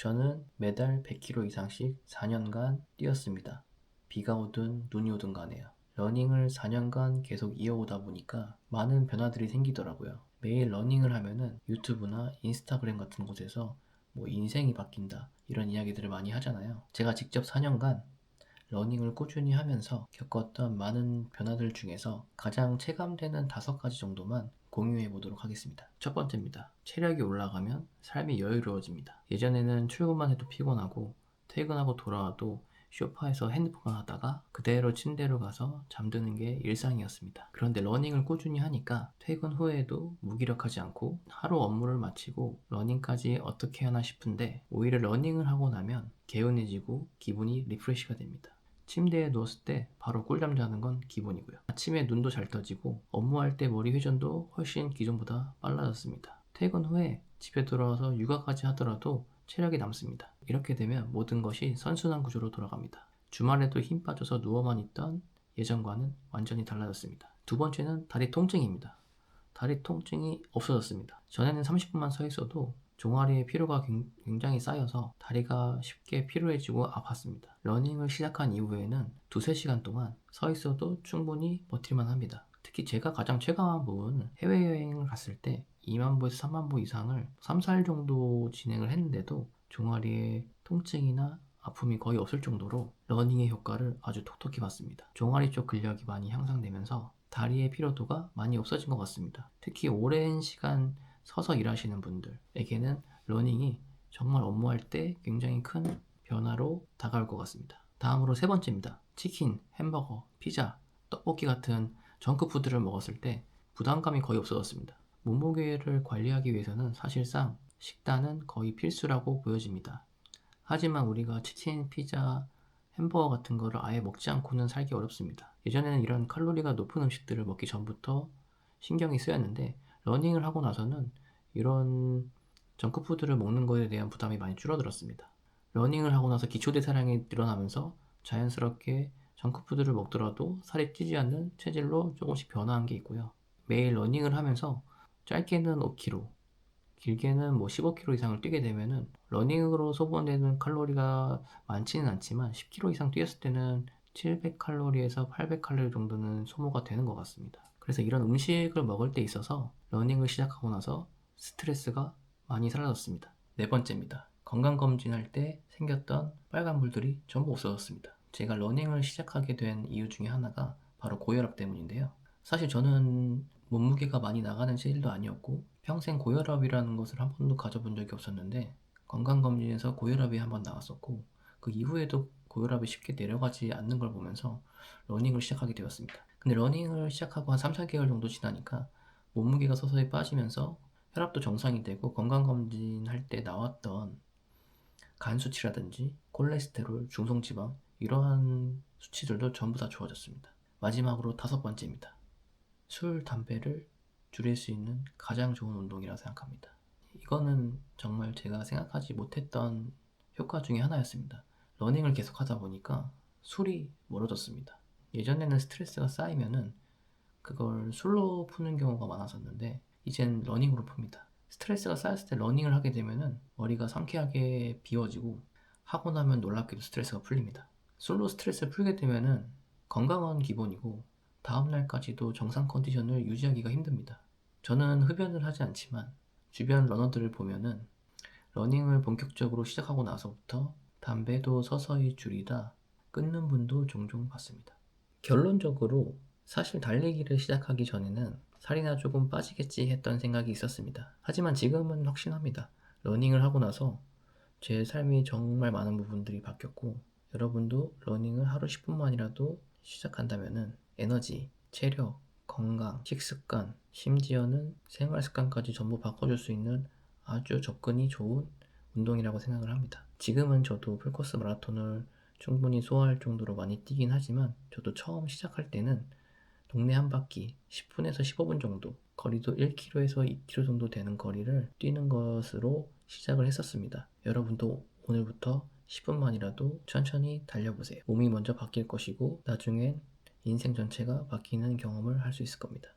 저는 매달 100km 이상씩 4년간 뛰었습니다. 비가 오든 눈이 오든 간에요. 러닝을 4년간 계속 이어오다 보니까 많은 변화들이 생기더라고요. 매일 러닝을 하면은 유튜브나 인스타그램 같은 곳에서 뭐 인생이 바뀐다 이런 이야기들을 많이 하잖아요. 제가 직접 4년간 러닝을 꾸준히 하면서 겪었던 많은 변화들 중에서 가장 체감되는 다섯 가지 정도만 공유해 보도록 하겠습니다. 첫 번째입니다. 체력이 올라가면 삶이 여유로워집니다. 예전에는 출근만 해도 피곤하고 퇴근하고 돌아와도 쇼파에서 핸드폰 하다가 그대로 침대로 가서 잠드는 게 일상이었습니다. 그런데 러닝을 꾸준히 하니까 퇴근 후에도 무기력하지 않고 하루 업무를 마치고 러닝까지 어떻게 하나 싶은데 오히려 러닝을 하고 나면 개운해지고 기분이 리프레시가 됩니다. 침대에 누웠을 때 바로 꿀잠 자는 건 기본이고요. 아침에 눈도 잘 떠지고 업무할 때 머리 회전도 훨씬 기존보다 빨라졌습니다. 퇴근 후에 집에 돌아와서 육아까지 하더라도 체력이 남습니다. 이렇게 되면 모든 것이 선순환 구조로 돌아갑니다. 주말에도 힘 빠져서 누워만 있던 예전과는 완전히 달라졌습니다. 두 번째는 다리 통증입니다. 다리 통증이 없어졌습니다. 전에는 30분만 서 있어도 종아리에 피로가 굉- 굉장히 쌓여서 다리가 쉽게 피로해지고 아팠습니다. 러닝을 시작한 이후에는 두세 시간 동안 서 있어도 충분히 버틸만 합니다. 특히 제가 가장 체감한 부분은 해외여행을 갔을 때 2만 보에서 3만 보 이상을 3, 4일 정도 진행을 했는데도 종아리에 통증이나 아픔이 거의 없을 정도로 러닝의 효과를 아주 톡톡히 봤습니다. 종아리 쪽 근력이 많이 향상되면서 다리의 피로도가 많이 없어진 것 같습니다. 특히 오랜 시간 서서 일하시는 분들에게는 러닝이 정말 업무할 때 굉장히 큰 변화로 다가올 것 같습니다. 다음으로 세 번째입니다. 치킨, 햄버거, 피자, 떡볶이 같은 정크푸드를 먹었을 때 부담감이 거의 없어졌습니다. 몸무게를 관리하기 위해서는 사실상 식단은 거의 필수라고 보여집니다. 하지만 우리가 치킨, 피자, 햄버거 같은 거를 아예 먹지 않고는 살기 어렵습니다. 예전에는 이런 칼로리가 높은 음식들을 먹기 전부터 신경이 쓰였는데 러닝을 하고 나서는 이런 정크푸드를 먹는 거에 대한 부담이 많이 줄어들었습니다. 러닝을 하고 나서 기초대사량이 늘어나면서 자연스럽게 정크푸드를 먹더라도 살이 찌지 않는 체질로 조금씩 변화한 게 있고요. 매일 러닝을 하면서 짧게는 5km, 길게는 뭐 15km 이상을 뛰게 되면은 러닝으로 소모되는 칼로리가 많지는 않지만 10km 이상 뛰었을 때는 700칼로리에서 800칼로리 정도는 소모가 되는 것 같습니다. 그래서 이런 음식을 먹을 때 있어서 러닝을 시작하고 나서 스트레스가 많이 사라졌습니다. 네 번째입니다. 건강검진할 때 생겼던 빨간불들이 전부 없어졌습니다. 제가 러닝을 시작하게 된 이유 중에 하나가 바로 고혈압 때문인데요. 사실 저는 몸무게가 많이 나가는 체질도 아니었고 평생 고혈압이라는 것을 한 번도 가져본 적이 없었는데 건강검진에서 고혈압이 한 번 나왔었고 그 이후에도 고혈압이 쉽게 내려가지 않는 걸 보면서 러닝을 시작하게 되었습니다. 근데 러닝을 시작하고 한 3, 4개월 정도 지나니까 몸무게가 서서히 빠지면서 혈압도 정상이 되고 건강검진 할 때 나왔던 간 수치라든지 콜레스테롤, 중성지방 이러한 수치들도 전부 다 좋아졌습니다. 마지막으로 다섯 번째입니다. 술, 담배를 줄일 수 있는 가장 좋은 운동이라 생각합니다. 이거는 정말 제가 생각하지 못했던 효과 중에 하나였습니다. 러닝을 계속 하다 보니까 술이 멀어졌습니다. 예전에는 스트레스가 쌓이면은 그걸 술로 푸는 경우가 많았었는데 이젠 러닝으로 풉니다. 스트레스가 쌓였을 때 러닝을 하게 되면은 머리가 상쾌하게 비워지고 하고 나면 놀랍게도 스트레스가 풀립니다. 술로 스트레스를 풀게 되면은 건강은 기본이고 다음 날까지도 정상 컨디션을 유지하기가 힘듭니다. 저는 흡연을 하지 않지만 주변 러너들을 보면은 러닝을 본격적으로 시작하고 나서부터 담배도 서서히 줄이다 끊는 분도 종종 봤습니다. 결론적으로 사실 달리기를 시작하기 전에는 살이나 조금 빠지겠지 했던 생각이 있었습니다. 하지만 지금은 확신합니다. 러닝을 하고 나서 제 삶이 정말 많은 부분들이 바뀌었고 여러분도 러닝을 하루 10분만이라도 시작한다면은 에너지, 체력, 건강, 식습관, 심지어는 생활 습관까지 전부 바꿔줄 수 있는 아주 접근이 좋은 운동이라고 생각을 합니다. 지금은 저도 풀코스 마라톤을 충분히 소화할 정도로 많이 뛰긴 하지만 저도 처음 시작할 때는 동네 한 바퀴 10분에서 15분 정도 거리도 1km에서 2km 정도 되는 거리를 뛰는 것으로 시작을 했었습니다. 여러분도 오늘부터 10분만이라도 천천히 달려보세요. 몸이 먼저 바뀔 것이고 나중엔 인생 전체가 바뀌는 경험을 할 수 있을 겁니다.